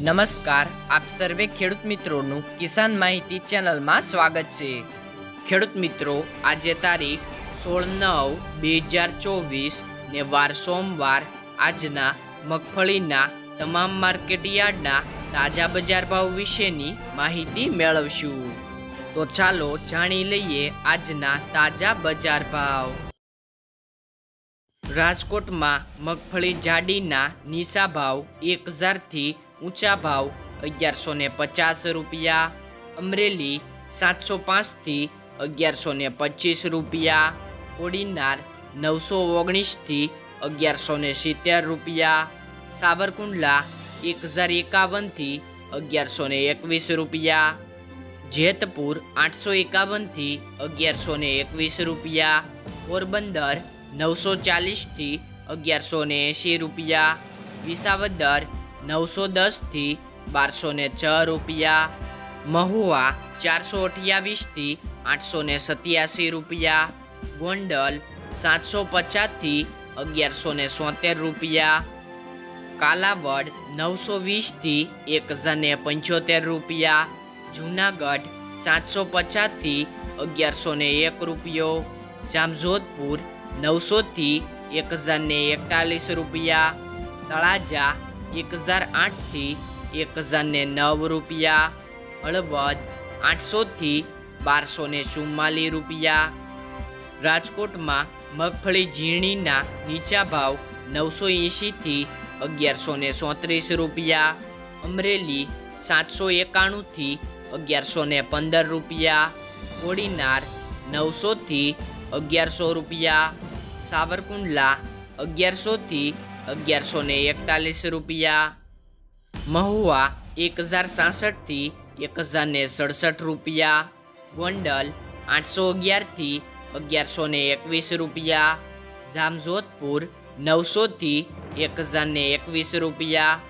નમસ્કાર, આપ સર્વે ખેડૂત મિત્રોનું કિસાન માહિતી ચેનલમાં સ્વાગત છે. ખેડૂત મિત્રો, આજે તારીખ સોળ નવ બે હજાર ચોવીસ ને વાર સોમવાર, આજના મગફળીના તમામ માર્કેટ યાર્ડના તાજા બજાર ભાવ વિશેની માહિતી મેળવશું. તો ચાલો જાણી લઈએ આજના તાજા બજાર ભાવ. રાજકોટમાં મગફળી જાડીના નિશા ભાવ એક હજારથી ઊંચા ભાવ અગિયારસો ને પચાસ રૂપિયા, અમરેલી સાતસો પાંચથી અગિયારસો ને પચીસ રૂપિયા કોડીનાર નવસો ઓગણીસથી અગિયારસો ને સિત્તેર રૂપિયા, સાવરકુંડલા એક હજાર એકાવનથી અગિયારસો ને એકવીસ રૂપિયા, જેતપુર આઠસો એકાવનથી અગિયારસો ને એકવીસ રૂપિયા, પોરબંદર નવસો ચાલીસથી અગિયારસો ને એંશી રૂપિયા, વિસાવદર નવસો દસથી બારસો ને છ રૂપિયા. મહુવા ચારસો અઠ્યાવીસથી આઠસો ને સત્યાસી રૂપિયા. ગોંડલ સાતસો પચાસથી અગિયારસો ને સોતેર રૂપિયા. કાલાવડ નવસો વીસથી એક હજાર ને પંચોતેર રૂપિયા. જુનાગઢ સાતસો પચાસથી અગિયારસો ને એક રૂપિયો. જામજોધપુર નવસોથી એક હજાર ને એકતાલીસ રૂપિયા. તળાજા એક હજાર આઠથી એક હજાર ને નવ રૂપિયા, હળવદ આઠસોથી બારસો ને ચુમ્માલીસ રૂપિયા. રાજકોટમાં મગફળી ઝીણીના નીચા ભાવ નવસો એંશીથી અગિયારસો ને સોત્રીસ રૂપિયા. અમરેલી સાતસો એકાણુંથી અગિયારસો ને પંદર રૂપિયા. કોડીનાર નવસોથી અગિયારસો રૂપિયા. સાવરકુંડલા અગિયારસોથી અગિયારસો ને એકતાલીસ રૂપિયા. મહુવા એક હજાર સાસઠથી એક હજાર ને સડસઠ રૂપિયા. ગોંડલ આઠસો અગિયારથી અગિયારસો ને એકવીસ રૂપિયા. જામજોધપુર નવસોથી એક હજાર ને એકવીસ રૂપિયા.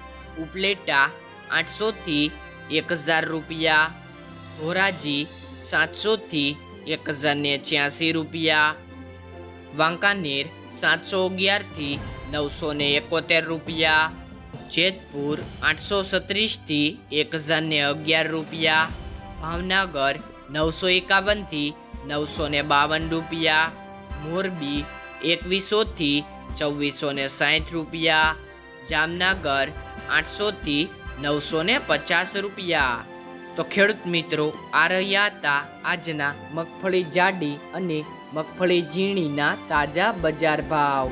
ઉપલેટા આઠસોથી એક હજાર રૂપિયા. ધોરાજી સાતસોથી એક હજાર ને છ્યાસી રૂપિયા. વાંકાનેર સાતસો અગિયારથી નવસો ને એકોતેર રૂપિયા, જેતપુર આઠસો સત્રીસથી એક હજાર ને અગિયાર રૂપિયા, ભાવનગર નવસો એકાવનથી નવસો ને બાવન રૂપિયા, મોરબી એકવીસોથી ચૌવીસો ને સાઠ રૂપિયા, જામનગર આઠસોથી નવસો ને પચાસ રૂપિયા. તો ખેડૂત મિત્રો, આ રહ્યા હતા આજના મગફળી જાડી અને મગફળી ઝીણીના તાજા બજાર ભાવ.